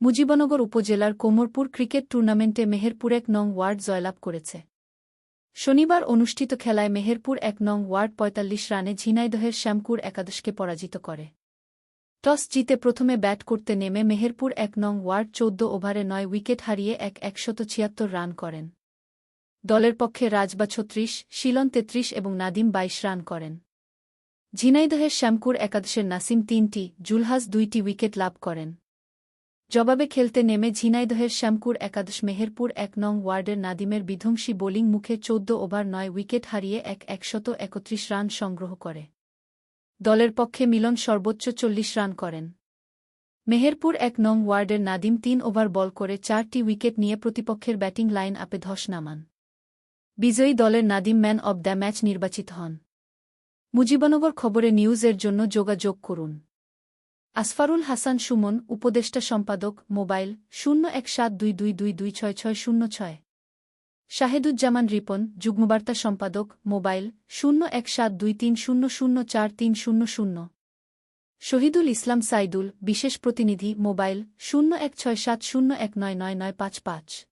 মুজিবনগর উপজেলার কোমরপুর ক্রিকেট টুর্নামেন্টে মেহেরপুর এক নং ওয়ার্ড জয়লাভ করেছে। শনিবার অনুষ্ঠিত খেলায় মেহেরপুর এক নং ওয়ার্ড পঁয়তাল্লিশ রানে ঝিনাইদহের শ্যামকুর একাদশকে পরাজিত করে। টস জিতে প্রথমে ব্যাট করতে নেমে মেহেরপুর এক নং ওয়ার্ড চৌদ্দ ওভারে নয় উইকেট হারিয়ে এক একশত ছিয়াত্তর রান করেন। দলের পক্ষে রাজবা ছত্রিশ, শিলন তেত্রিশ এবং নাদিম বাইশ রান করেন। ঝিনাইদহের শ্যামকুর একাদশের নাসিম তিনটি, জুলহাস দুইটি উইকেট লাভ করেন। জবাবে খেলতে নেমে ঝিনাইদহের শ্যামকুর একাদশ মেহেরপুর এক নং ওয়ার্ডের নাদিমের বিধ্বংসী বোলিং মুখে চৌদ্দ ওভার নয় উইকেট হারিয়ে এক একশত একত্রিশ রান সংগ্রহ করে। দলের পক্ষে মিলন সর্বোচ্চ চল্লিশ রান করেন। মেহেরপুর এক নং ওয়ার্ডের নাদিম তিন ওভার বল করে চারটি উইকেট নিয়ে প্রতিপক্ষের ব্যাটিং লাইন আপে ধস নামান। বিজয়ী দলের Nadim man of the match নির্বাচিত হন। মুজিবনগর খবরে নিউজের জন্য যোগাযোগ করুন। আসফারুল হাসান সুমন, উপদেষ্টা সম্পাদক, মোবাইল, শূন্য এক সাত দুই দুই দুই দুই ছয় ছয় শূন্য ছয়। শাহেদুজ্জামান রিপন, যুগ্মবার্তা সম্পাদক, মোবাইল, শূন্য এক সাত দুই তিন শূন্য শূন্য চার তিন শূন্য শূন্য। শহীদুল ইসলাম সাইদুল, বিশেষ প্রতিনিধি, মোবাইল, শূন্য এক ছয় সাত শূন্য এক নয় নয় নয় পাঁচ পাঁচ।